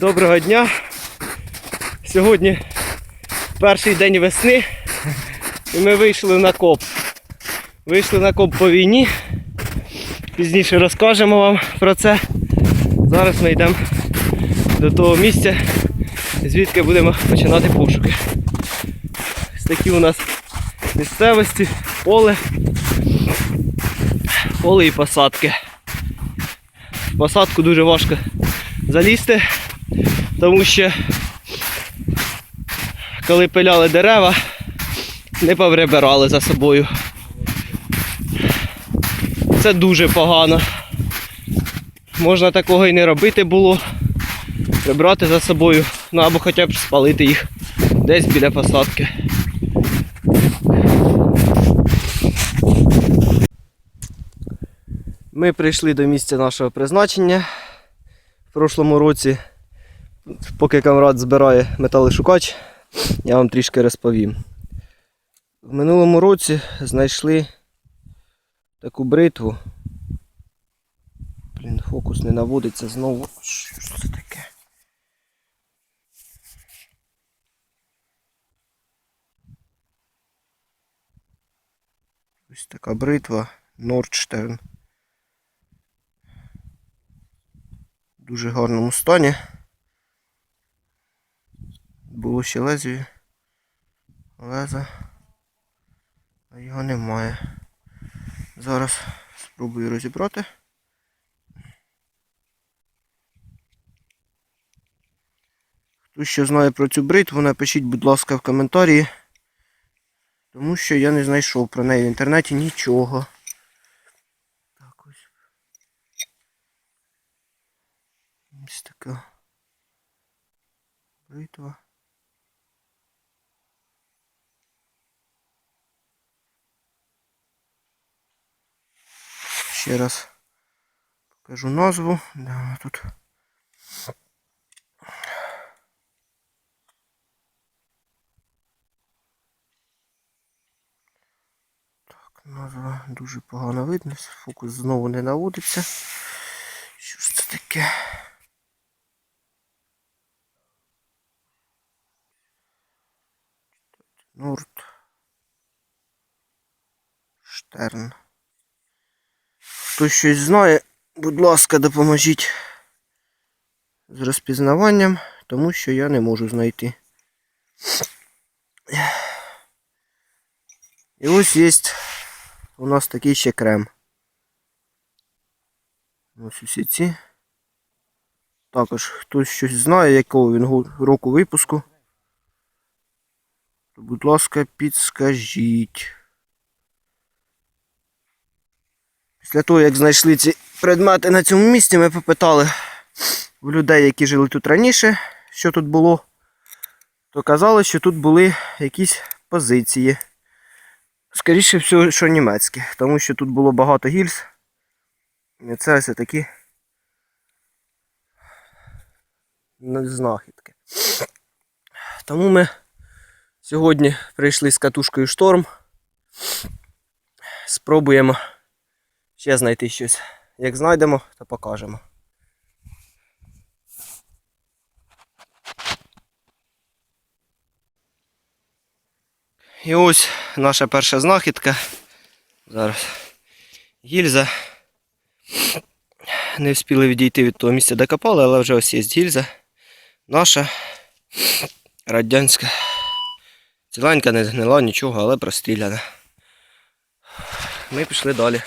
Доброго дня. Сьогодні перший день весни і ми вийшли на коп. Вийшли на коп по війні. Пізніше розкажемо вам про це. Зараз ми йдемо до того місця, звідки будемо починати пошуки. Ось такі у нас місцевості, поле, поле і посадки. В посадку дуже важко залізти, тому що коли пиляли дерева, не поврибирали за собою. Це дуже погано. Можна такого і не робити було. Прибрати за собою, ну або хоча б спалити їх десь біля посадки. Ми прийшли до місця нашого призначення. В прошлому році, поки камрад збирає металошукач, я вам трішки розповім. В минулому році знайшли таку бритву. Блін, фокус не наводиться знову. Що це таке? Ось така бритва Nordstern. В дуже гарному стані. Було ще лезвіє. Леза. А його немає. Зараз спробую розібрати. Хто ще знає про цю бритву, напишіть, будь ласка, в коментарі. Тому що я не знайшов про неї в інтернеті нічого. Так ось. Ось така бритва. Ще раз покажу назву. Да, тут. Так, назва дуже погано видно. Фокус знову не наводиться. Що ж це таке? Норд. Штерн. Хто щось знає, будь ласка, допоможіть з розпізнаванням, тому що я не можу знайти. І ось є у нас такий ще крем. Ось усі ці. Також хтось щось знає, якого він року випуску. Будь ласка, підскажіть. Після того, як знайшли ці предмети на цьому місці, ми попитали в людей, які жили тут раніше, що тут було, то казали, що тут були якісь позиції. Скоріше всього, що німецькі, тому що тут було багато гільз. І це ось такі знахідки. Тому ми сьогодні прийшли з катушкою шторм. Спробуємо ще знайти щось. Як знайдемо, то покажемо. І ось наша перша знахідка. Зараз гільза. Не встигли відійти від того місця, де копали, але вже ось є гільза. Наша радянська. Ціленька не згнила нічого, але простріляна. Ми пішли далі.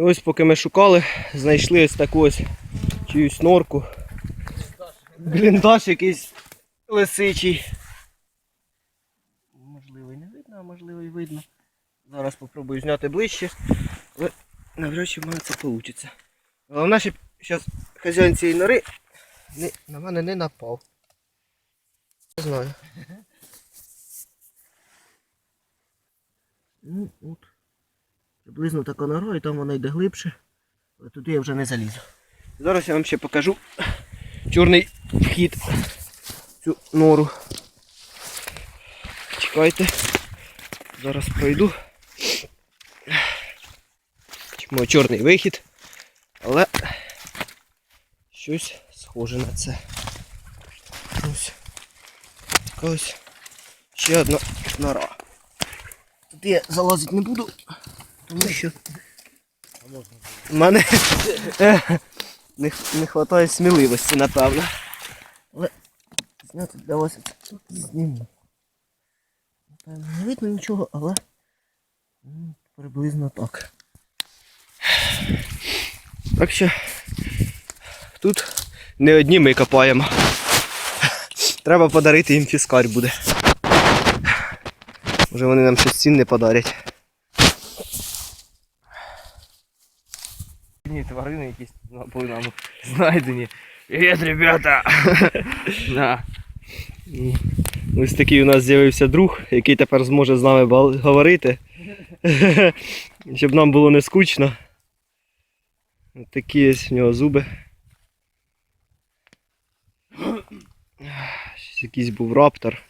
І ось поки ми шукали, знайшли ось таку ось чиюсь норку. Бліндаж якийсь лисичий. Можливо і не видно, а можливо і видно. Зараз спробую зняти ближче, але навряд чи в мене це вийде. Головне, щоб зараз хазяїн цієї нори не, на мене не напав. Не знаю. Ну, от. Приблизно така нора, і там вона йде глибше. Але туди я вже не залізу. Зараз я вам ще покажу чорний вхід в цю нору. Чекайте. Зараз пройду. Чому чорний вихід. Але щось схоже на це. Ось. Ось ще одна нора. Тут я залазити не буду, тому що в мене е, не, вистачає сміливості, напевно. Але зняти це зніму. Напевно, не видно нічого, але приблизно так. Так що тут не одні ми копаємо. Треба подарити їм фіскарь буде. Може вони нам щось цінне подарять. Ні, тварини якісь були нам знайдені. Привіт, ребята! Да. І Ось такий у нас з'явився друг, який тепер зможе з нами говорити. Щоб нам було не скучно. Ось такі ось в нього зуби. Щось якийсь був раптор.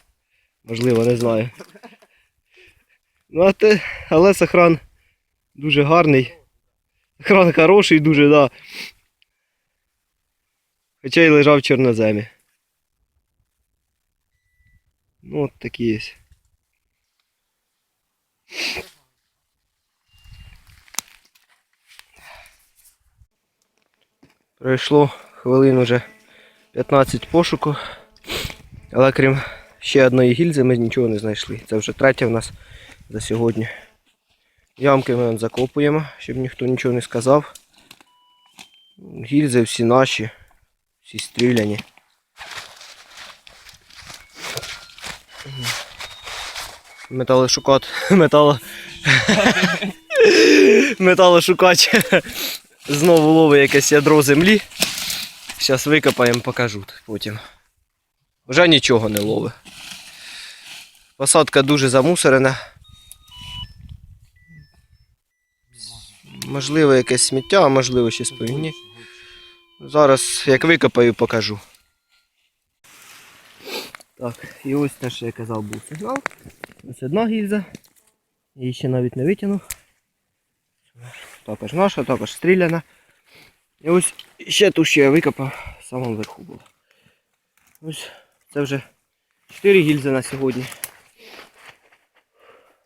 Можливо, не знаю. Ну, а те, але сохран дуже гарний. Сохран хороший дуже, да. Хоча й лежав в чорноземі. Ну, от такі є. Пройшло хвилин уже 15 пошуку, але крім ще одної гільзи ми нічого не знайшли. Це вже третя в нас за сьогодні. Ямки ми закопуємо, щоб ніхто нічого не сказав. Гільзи всі наші, всі стріляні. Металошукач. Метало... Металошукач знову ловить якесь ядро землі. Зараз викопаємо, покажу потім. Вже нічого не ловить. Посадка дуже замусорена. Можливо, якесь сміття, а можливо щось по війні. Зараз як викопаю, покажу. Так, і ось те, що я казав, був сигнал. Ось одна гільза. Її ще навіть не витягнув. Також наша, також стріляна. І ось ще ту, що я викопав, в самому верху було. Ось це вже 4 гільзи на сьогодні.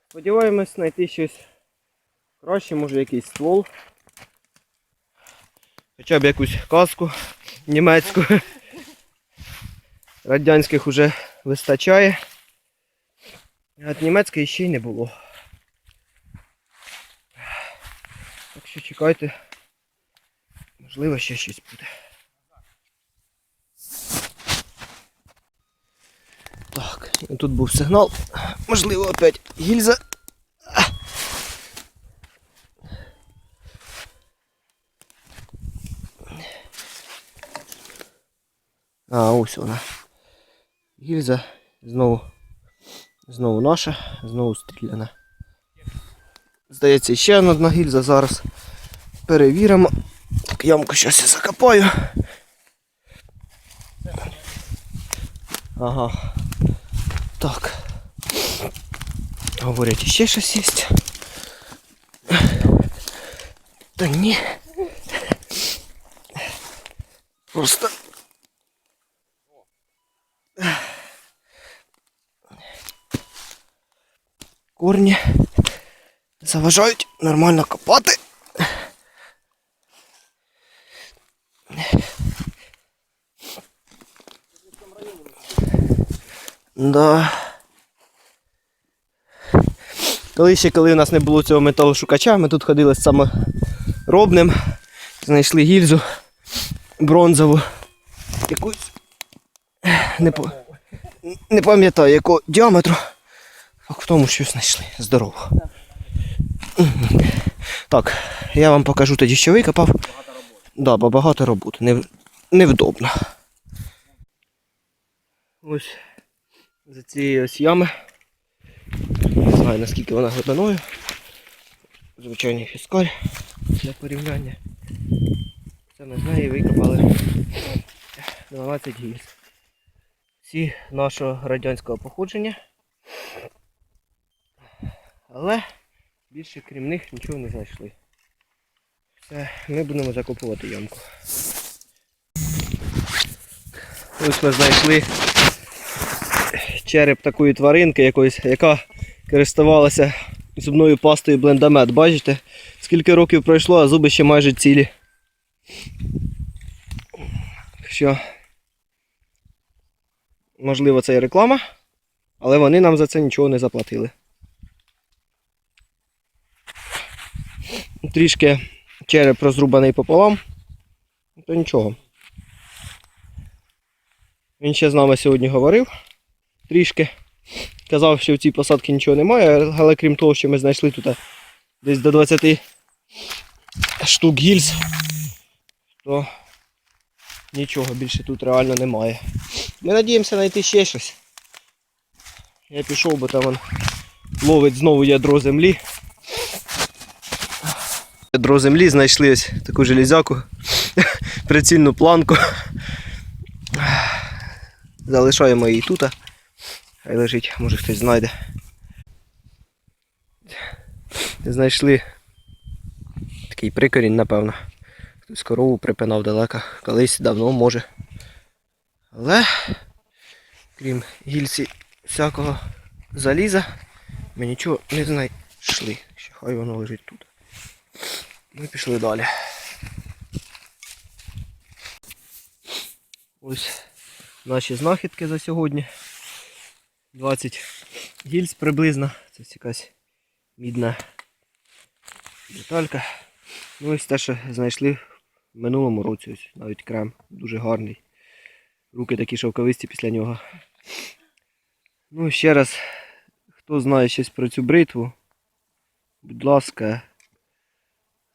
Сподіваємось знайти щось краще, може якийсь ствол. Хоча б якусь каску німецьку. Радянських уже вистачає. А От німецької ще й не було. Так що чекайте. Можливо, ще щось буде. Так, тут був сигнал. Можливо, опять гільза. А, ось вона. Гільза знову. Знову наша, знову стріляна. Здається, ще одна гільза зараз. Перевіримо. Так, ямку щось я закопаю. Ага. Так. Говорять, ще щось є. Та ні. Просто. Корні заважають нормально копати. Да. Коли ще коли у нас не було цього металошукача, ми тут ходили з саморобним, знайшли гільзу бронзову. Якусь. Не, по... не пам'ятаю якого діаметру. Факт в тому, що знайшли. Здорово. Так, я вам покажу тоді, що викопав. Да, бо багато роботи. Не... Невдобно. Ось за цією ось ями. Не знаю наскільки вона глибиною. Звичайний фіскаль для порівняння. Це ми з неї викопали 12 гільз. Всі нашого радянського походження. Але більше крім них нічого не знайшли. Все, ми будемо закопувати ямку. Ось ми знайшли череп такої тваринки якоїсь, яка користувалася зубною пастою блендамет. Бачите, скільки років пройшло, а зуби ще майже цілі. Що, можливо, це і реклама, але вони нам за це нічого не заплатили. Трішки череп розрубаний пополам, то нічого. Він ще з нами сьогодні говорив трішки. Казав, що в цій посадці нічого немає, але крім того, що ми знайшли тут десь до 20 штук гільз, то нічого більше тут реально немає. Ми надіємося знайти ще щось. Я пішов, бо там он ловить знову ядро землі. Ядро землі знайшли ось таку железяку, прицільну планку. Залишаємо її тут. Хай лежить, може хтось знайде. Знайшли такий прикорінь, напевно. Хтось корову припинав далеко. Колись давно може. Але крім гільці всякого заліза, ми нічого не знайшли. Хай воно лежить тут. Ми пішли далі. Ось наші знахідки за сьогодні. 20 гільз приблизно. Це якась мідна деталька. Ну ось те, що знайшли в минулому році. Ось навіть крем дуже гарний. Руки такі шовковисті після нього. Ну, ще раз, хто знає щось про цю бритву, будь ласка,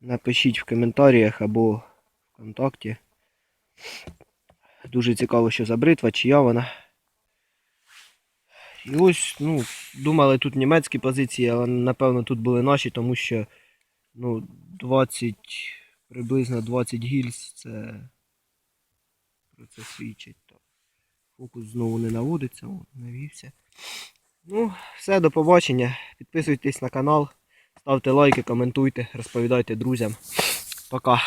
напишіть в коментарях або в контакті. Дуже цікаво, що за бритва, чия вона. І ось, ну, думали тут німецькі позиції, але напевно тут були наші, тому що ну, 20, приблизно 20 гільз це про це свідчить. Фокус знову не наводиться, навівся. Ну, все, до побачення. Підписуйтесь на канал, ставте лайки, коментуйте, розповідайте друзям. Пока.